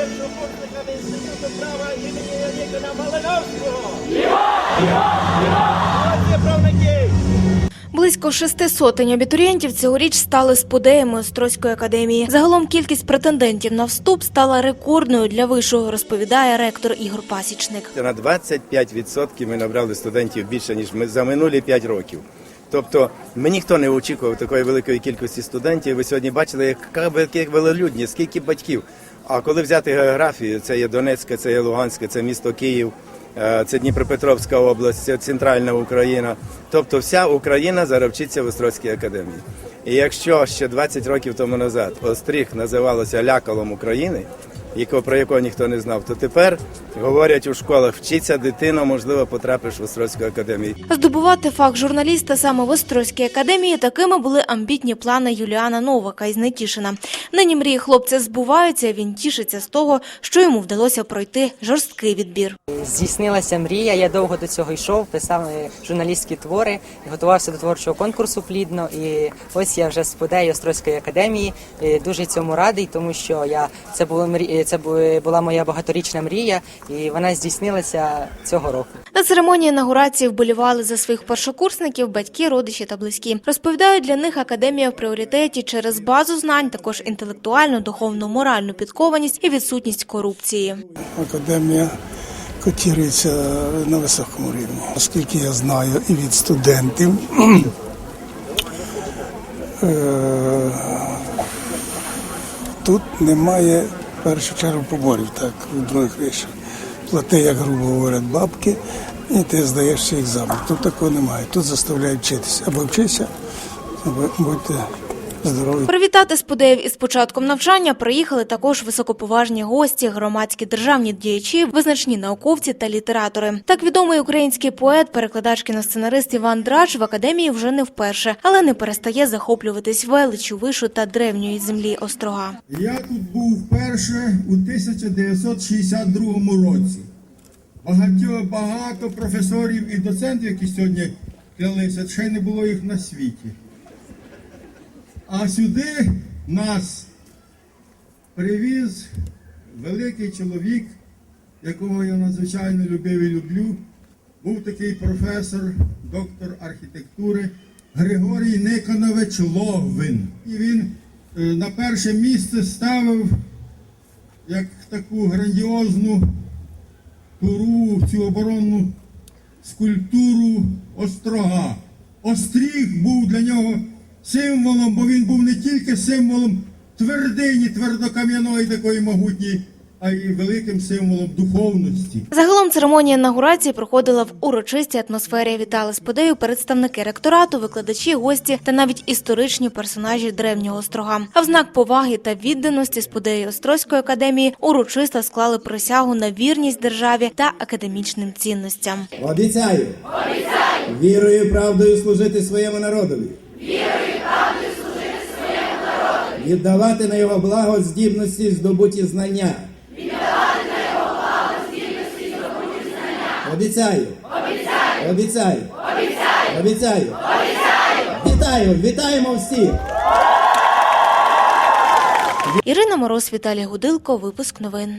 першокурсниками Інституту права імені Нікона Малиновського. Правники! Близько шести сотень абітурієнтів цьогоріч стали спудеями Острозької академії. Загалом кількість претендентів на вступ стала рекордною для вишу, розповідає ректор Ігор Пасічник. На 25% ми набрали студентів більше, ніж ми за минулі 5 років. Тобто ми ніхто не очікував такої великої кількості студентів. Ви сьогодні бачили, яка велика велолюдність, скільки батьків. А коли взяти географію, це є Донецьке, це є Луганське, це місто Київ, е, це Дніпропетровська область, це центральна Україна. Тобто вся Україна зараз вчиться в Острозькій академії. І якщо ще 20 років тому назад Остріг називалося лякалом України, якого про якого ніхто не знав, то тепер говорять у школах, вчиться дитина, можливо, потрапиш в Острозьку академію. Здобувати фах журналіста саме в Острозькій академії такими були амбітні плани Юліана Новака із Нетішина. Нині мрії хлопця збуваються. Він тішиться з того, що йому вдалося пройти жорсткий відбір. Здійснилася мрія. Я довго до цього йшов, писав журналістські твори, готувався до творчого конкурсу плідно. І ось я вже сподею Острозької академії. Дуже цьому радий, тому що я це була мрі... це бу- була моя багаторічна мрія, і вона здійснилася цього року. На церемонії інаугурації вболівали за своїх першокурсників батьки, родичі та близькі. Розповідають, для них академія в пріоритеті через базу знань, також інтелектуальну, духовну, моральну підкованість і відсутність корупції. Академія котирується на високому рівні. Оскільки я знаю і від студентів, е, тут немає в першу чергу поборів, так, в других вишах. Плати, як грубо говорять, бабки, і ти здаєш свій екзамен. Тут такого немає. Тут заставляють вчитися. Або вчися, або будьте здорові. Привітати спудеїв із початком навчання приїхали також високоповажні гості, громадські державні діячі, визначні науковці та літератори. Так відомий український поет, перекладач кіносценарист Іван Драч в академії вже не вперше, але не перестає захоплюватись величу вишу та древньої землі острога. Я тут був вперше у 1962 році. Багато, багато професорів і доцентів, які сьогодні клялися, ще не було їх на світі. А сюди нас привіз великий чоловік, якого я надзвичайно любив і люблю. Був такий професор, доктор архітектури Григорій Никонович Логвин. І він е, на перше місце ставив як таку грандіозну туру, цю оборонну скульптуру острога. Остріг був для нього символом, бо він був не тільки символом твердині, твердокам'яної такої могутньої, а й великим символом духовності. Загалом церемонія інаугурації проходила в урочистій атмосфері. Вітали сподею представники ректорату, викладачі, гості та навіть історичні персонажі древнього острога. А в знак поваги та відданості сподеї Острозької академії урочисто склали присягу на вірність державі та академічним цінностям. Обіцяю. Обіцяю. Вірою і правдою служити своєму народові. Вірою Віддавати на його благо здібності здобуті знання. Віддавати на його благо здібності здобуті знання. Обіцяю. Обіцяю. Обіцяю. Обіцяю. Обіцяю. Обіцяю. Вітаю, вітаємо всіх. Ірина Мороз, Віталій Гудилко, випуск новин.